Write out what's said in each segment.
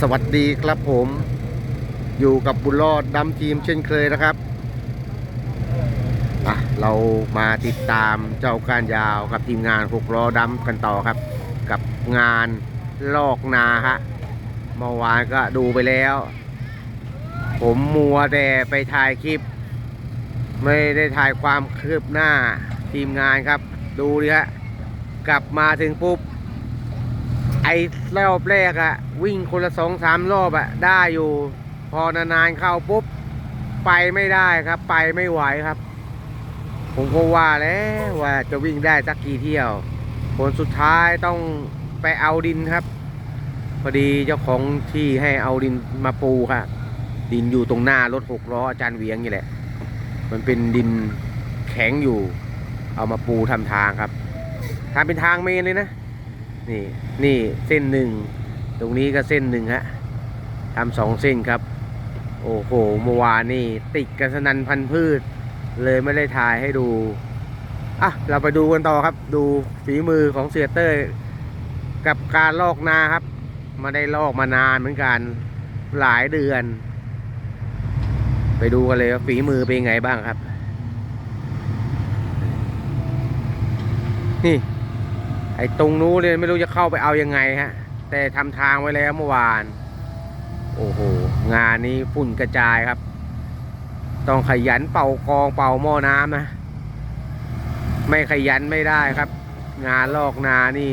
สวัสดีครับผมอยู่กับบุญรอดดำทีมเช่นเคยนะครับอะเรามาติดตามเจ้าการยาวกับทีมงานหกล้อดำกันต่อครับ กับงานลอกนาฮะเมื่อวานก็ดูไปแล้ว ผมมัวแต่ไปถ่ายคลิป ไม่ได้ถ่ายความคืบหน้าทีมงานครับ ดูดิฮะกลับมาถึงปุ๊บ ไอ้รอบแรกอะวิ่งคนละสองสามรอบอะได้อยู่ พอนานๆเข้าปุ๊บ ไปไม่ได้ครับ ไปไม่ไหวครับ ผมก็ว่าแล้วว่าจะวิ่งได้สักกี่เที่ยว ผลสุดท้ายต้องไปเอาดินครับ พอดีเจ้าของที่ให้เอาดินมาปูครับดินอยู่ตรงหน้ารถหกล้ออาจารย์เวียงนี่แหละ มันเป็นดินแข็งอยู่ เอามาปูทำทางครับทำเป็นทางเมนเลยนะ นี่นี่เส้นหนึ่ง ตรงนี้ก็เส้นหนึ่งฮะทำสองเส้นครับ โอ้โหเมื่อวานนี่ติดกันสนันพันพืช เลยไม่ได้ถ่ายให้ดูอะเราไปดูกันต่อครับ ดูฝีมือของเสียเต้ยกับการลอกนาครับมาได้ลอกมานานเหมือนกันหลายเดือน ไปดูกันเลยว่าฝีมือเป็นไงบ้างครับ นี่ ไอ้ตรงนู้นเลยไม่รู้จะเข้าไปเอายังไงฮะ แต่ทำทางไว้แล้วเมื่อวาน โอ้โห งานนี้ฝุ่นกระจายครับ ต้องขยันเป่ากองเป่าหม้อน้ำนะ ไม่ขยันไม่ได้ครับ งานลอกนานี่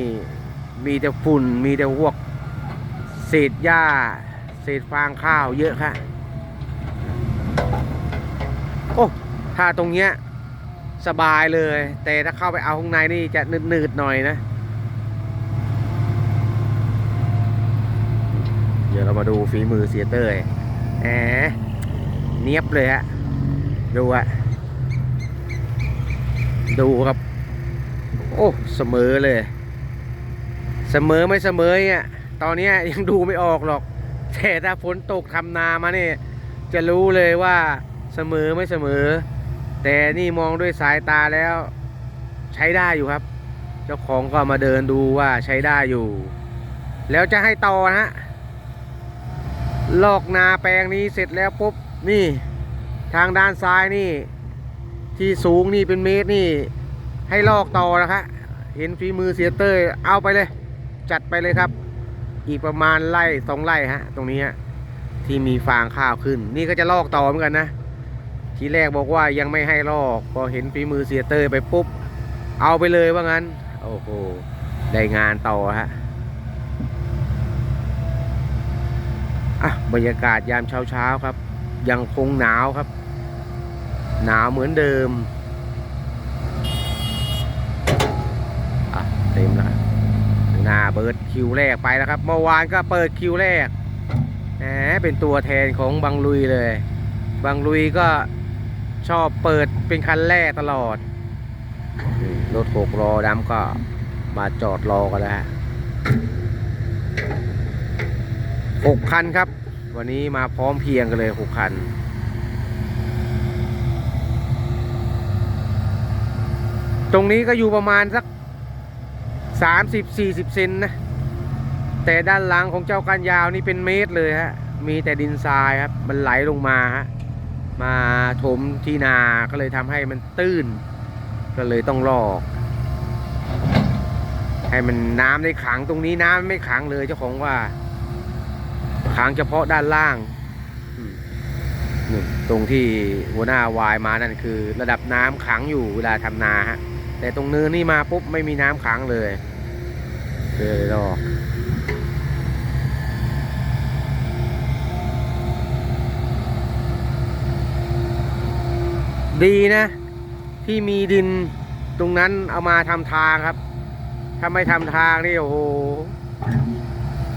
มีแต่ฝุ่นมีแต่พวกเศษหญ้าเศษฟางข้าวเยอะค่ะโอ้ถ้าตรงเนี้ยสบายเลย แต่ถ้าเข้าไปเอาข้างในนี่จะหนืดๆหน่อยนะ เดี๋ยวเรามาดูฝีมือเสียเต้ยแหมเนียบเลยฮะ ดูอะดูครับ โอ้เสมอเลย เสมอไม่เสมอเนี่ยตอนนี้ยังดูไม่ออกหรอก แต่ถ้าฝนตกทำนามาเนี่ยจะรู้เลยว่าเสมอไม่เสมอ แต่นี่มองด้วยสายตาแล้ว ใช้ได้อยู่ครับ เจ้าของก็มาเดินดูว่าใช้ได้อยู่ แล้วจะให้ต่อนะฮะ ลอกนาแปลงนี้เสร็จแล้วปุ๊บนี่ทางด้านซ้ายนี่ ที่สูงนี่เป็นเมตรนี่ ให้ลอกต่อนะคะเห็นฝีมือเสียเต้ยเอาไปเลย จัดไปเลยครับ อีกประมาณไร่สองไร่ฮะ ตรงนี้ฮะที่มีฟางข้าวขึ้น นี่ก็จะลอกต่อเหมือนกันนะ ทีแรกบอกว่ายังไม่ให้ลอกพอเห็นฝีมือเสียเตยไปปุ๊บ เอาไปเลยว่างั้น โอ้โหได้งานต่อฮะ อะ บรรยากาศยามเช้าเช้าๆครับ ยังคงหนาวครับ หนาวเหมือนเดิมอะเต็มแล้วหน้าเบิร์ดคิวแรกไปแล้วครับ เมื่อวานก็เปิดคิวแรกแหมเป็นตัวแทนของบังลุยเลยบางลุยก็ชอบเปิดเป็นคันแรกตลอด รถหกล้อดำก็มาจอดรอกันแล้วฮะหกคันครับ วันนี้มาพร้อมเพรียงกันเลยหกคัน ตรงนี้ก็อยู่ประมาณสักสามสิบสี่สิบเซนนะ แต่ด้านหลังของเจ้ากันยาวนี่เป็นเมตรเลยฮะ มีแต่ดินทรายครับ มันไหลลงมาฮะ มาถมที่นา ก็เลยทำให้มันตื้น ก็เลยต้องลอก ให้มันน้ำได้ขังตรงนี้น้ำไม่ขังเลยเจ้าของว่า ขังเฉพาะด้านล่างอืมนู่นตรงที่หัวหน้าวายมานั่นคือ ระดับน้ำขังอยู่เวลาทำนาฮะแต่ตรงเนินนี่มาปุ๊บไม่มีน้ำขังเลยเลยลอกดีนะ ที่มีดินตรงนั้นเอามาทำทางครับ ถ้าไม่ทำทางนี่โอ้โห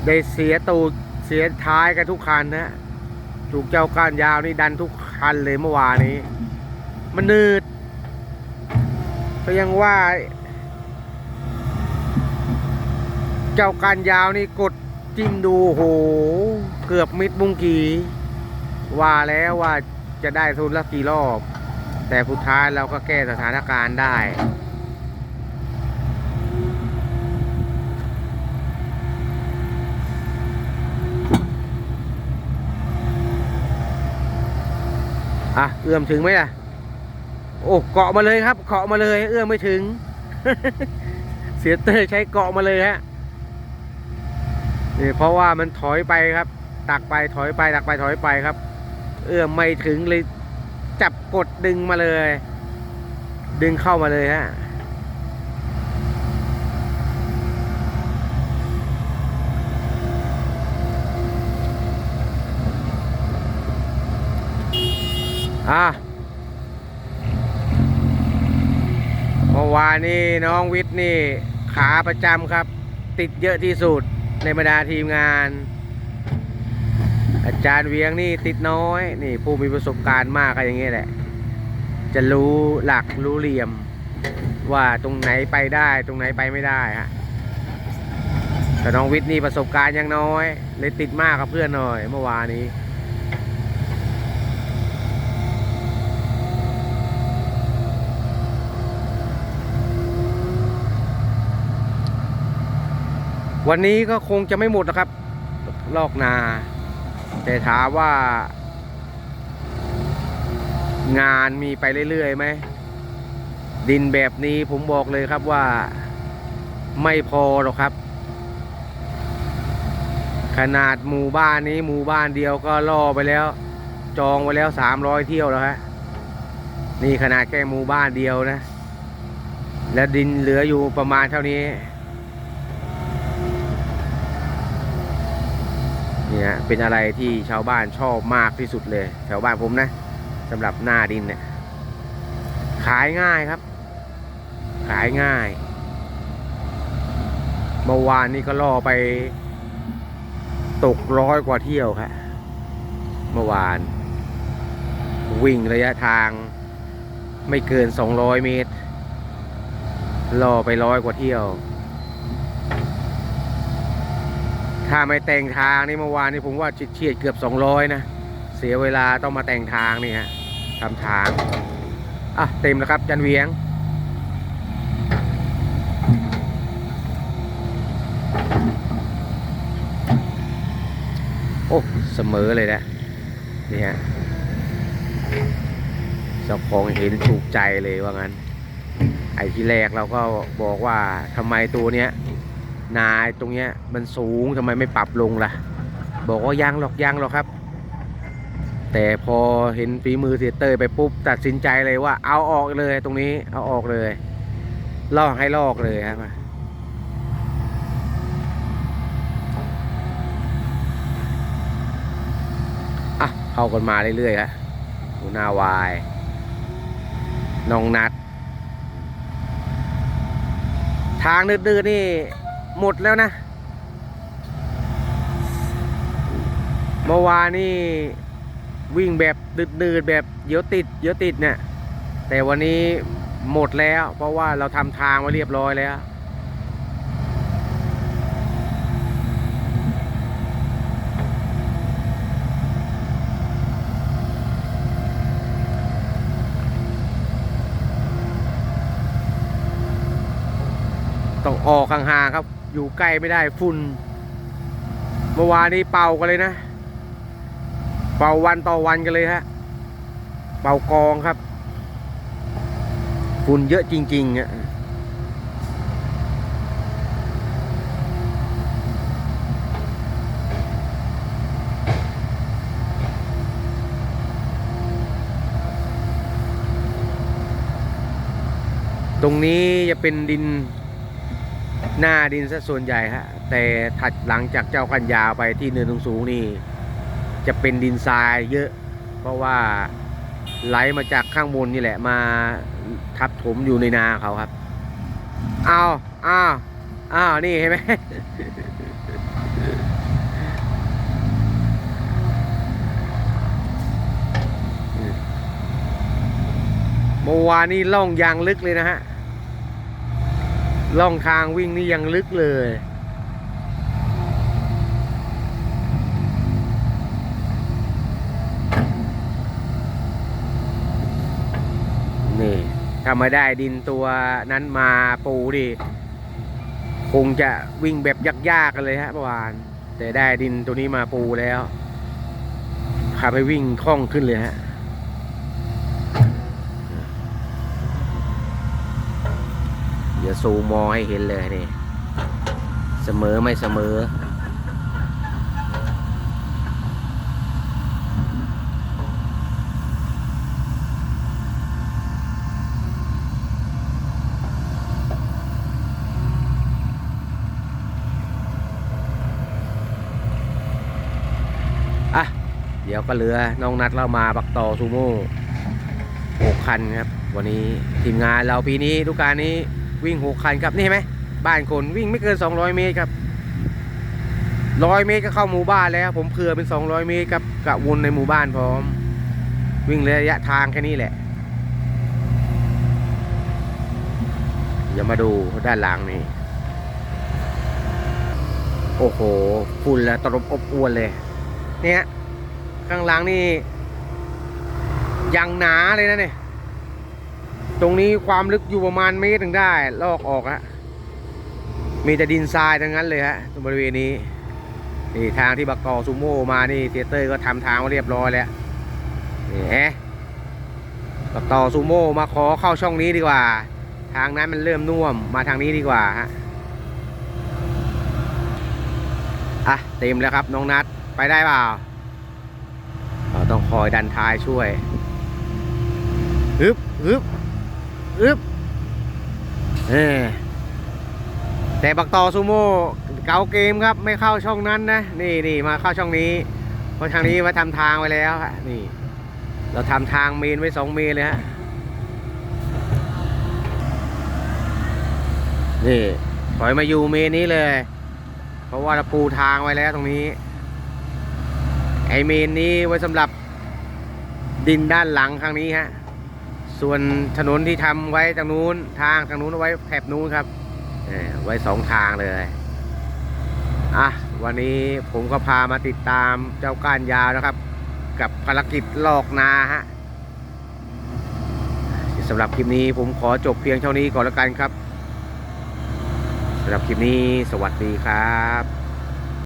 ได้เสียตูด เสียท้ายกันทุกคันนะถูกเจ้าก้านยาวนี่ดันทุกคันเลยเมื่อวานนี้ มันนืด ก็ยังว่า เจ้าก้านยาวนี่กดจิ้มดูโห เกือบมิดมุงกีว่าแล้วว่าจะได้ทุนละกี่รอบ แต่สุดท้ายเราก็แก้สถานการณ์ได้ อะ เอื้อมถึงไหมล่ะ โอ้เกาะมาเลยครับ เกาะมาเลย เอื้อมไม่ถึง เสียเตอร์ใช้เกาะมาเลยฮะนี่เพราะว่ามันถอยไปครับ ตักไปถอยไปตักไปถอยไปครับ เอื้อมไม่ถึงเลย จับกดดึงมาเลย ดึงเข้ามาเลยฮะ อะเมื่อวานนี่น้องวิทย์นี่ขาประจำครับ ติดเยอะที่สุดในบรรดาทีมงาน อาจารย์เวียงนี่ติดน้อย นี่ผู้มีประสบการณ์มากก็อย่างนี้แหละ จะรู้หลักรู้เหลี่ยม ว่าตรงไหนไปได้ตรงไหนไปไม่ได้ฮะแต่น้องวิทย์นี่ประสบการณ์ยังน้อย เลยติดมากกับเพื่อนหน่อยเมื่อวานนี้ วันนี้ก็คงจะไม่หมดนะครับ ลอกนา แต่ถามว่า งานมีไปเรื่อยๆไหม ดินแบบนี้ผมบอกเลยครับว่าไม่พอหรอกครับ ขนาดหมู่บ้านนี้หมู่บ้านเดียวก็ล่อไปแล้ว จองไว้แล้วสามร้อยเที่ยวแล้วฮะนี่ขนาดแค่หมู่บ้านเดียวนะ แล้วดินเหลืออยู่ประมาณเท่านี้ เนี่ยเป็นอะไรที่ชาวบ้านชอบมากที่สุดเลย แถวบ้านผมนะสำหรับหน้าดินเนี่ยขายง่ายครับ ขายง่ายเมื่อวานนี้ก็ล่อไป ตกร้อยกว่าเที่ยวครับเมื่อวาน วิ่งระยะทาง ไม่เกิน 200 เมตร ล่อไปร้อยกว่าเที่ยว ถ้าไม่แต่งทางนี่เมื่อวานนี่ผมว่าเฉียดเกือบ 200 นะ เสียเวลาต้องมาแต่งทางนี่ฮะทำทาง อะ เต็มแล้วครับ จันเวียง โอ้ เสมอเลยนะ นี่ฮะเจ้าของเห็นถูกใจเลยว่างั้น ไอ้ที่แรกเราก็บอกว่าทำไมตัวเนี้ย นายตรงเนี้ยมันสูงทำไมไม่ปรับลงล่ะ บอกว่ายังหรอกยังหรอกครับ แต่พอเห็นฝีมือเสียเตยไปปุ๊บตัดสินใจเลยว่า เอาออกเลยตรงนี้เอาออกเลยลอกให้ลอกเลยครับอะเข้ากันมาเรื่อยๆครับหัวหน้าวายน้องนัด ทางดื้อๆนี่ หมดแล้วนะเมื่อวานนี่วิ่งแบบดืดๆแบบเดี๋ยวติดเดี๋ยวติดเนี่ย แต่วันนี้หมดแล้ว เพราะว่าเราทำทางไว้เรียบร้อยแล้ว ต้องออกห่างๆครับ อยู่ใกล้ไม่ได้ฝุ่นเมื่อวานนี้เป่ากันเลยนะ เป่าวันต่อวันกันเลยฮะ เป่ากองครับ ฝุ่นเยอะจริงๆอะตรงนี้จะเป็นดิน หน้าดินซะส่วนใหญ่ฮะแต่ถัดหลังจากเจ้ากันยาวไปที่เนินสูงนี่ จะเป็นดินทรายเยอะ เพราะว่าไหลมาจากข้างบนนี่แหละมาทับถมอยู่ในนาเขาครับเอาอ้าวอ้าวนี่เห็นไหมเมื่อวานนี้ล่องยางลึกเลยนะฮะ ล่องทางวิ่งนี่ยังลึกเลย นี่ถ้าไม่ได้ดินตัวนั้นมาปูดิคงจะวิ่งแบบยากๆกันเลยฮะเมื่อวาน แต่ได้ดินตัวนี้มาปูแล้วขับไปวิ่งคล่องขึ้นเลยฮะ ซูมมอให้เห็นเลยนี่ เสมอไม่เสมอ อะ เดี๋ยวก็เหลือน้องนัดเรามาบักต่อซูโม่หกคันครับ วันนี้ทีมงานเราปีนี้ทุกการนี้ วิ่งหกคันครับนี่เห็นไหมบ้านคนวิ่งไม่เกิน 200 เมตรครับร้อยเมตรก็เข้าหมู่บ้านแล้ว ผมเผื่อเป็น 200 เมตรครับกะวนในหมู่บ้านพร้อม วิ่งระยะทางแค่นี้แหละอย่ามาดูด้านหลังนี่โอ้โหฝุ่นแล้วตรบอบอวนเลย เนี่ยข้างหลังนี่ยังหนาเลยนะเนี่ย ตรงนี้ความลึกอยู่ประมาณเมตรถึงได้ ลอกออกฮะมีแต่ดินทรายทั้งนั้นเลยฮะตรงบริเวณนี้นี่ทางที่บักกอซูโม่มานี่เทเตอร์ก็ทำทางมาเรียบร้อยแล้วนี่ฮะบักต่อซูโม่มาขอเข้าช่องนี้ดีกว่า ทางนั้นมันเริ่มน่วมมาทางนี้ดีกว่าฮะอะเต็มแล้วครับน้องนัดไปได้เปล่าเราต้องคอยดันท้ายช่วยฮึบฮึบ ฮึบเออแต่บักต่อซูโม่เกาเกมครับไม่เข้าช่องนั้นนะ นี่นี่มาเข้าช่องนี้ เพราะทางนี้มาทำทางไว้แล้วฮะนี่ เราทำทางเมนไว้สองเมนเลยฮะนี่ปล่อยมาอยู่เมนนี้เลย เพราะว่าเราปูทางไว้แล้วตรงนี้ ไอเมนนี้ไว้สำหรับดินด้านหลังข้างนี้ฮะ ส่วนถนนที่ทำไว้ทางนู้นทางทางนู้นไว้แถบนู้นครับเออไว้สองทางเลยอะวันนี้ผมก็พามาติดตามเจ้าก้านยาวนะครับ กับภารกิจลอกนาฮะสำหรับคลิปนี้ผมขอจบเพียงเท่านี้ก่อนแล้วกันครับสำหรับคลิปนี้สวัสดีครับ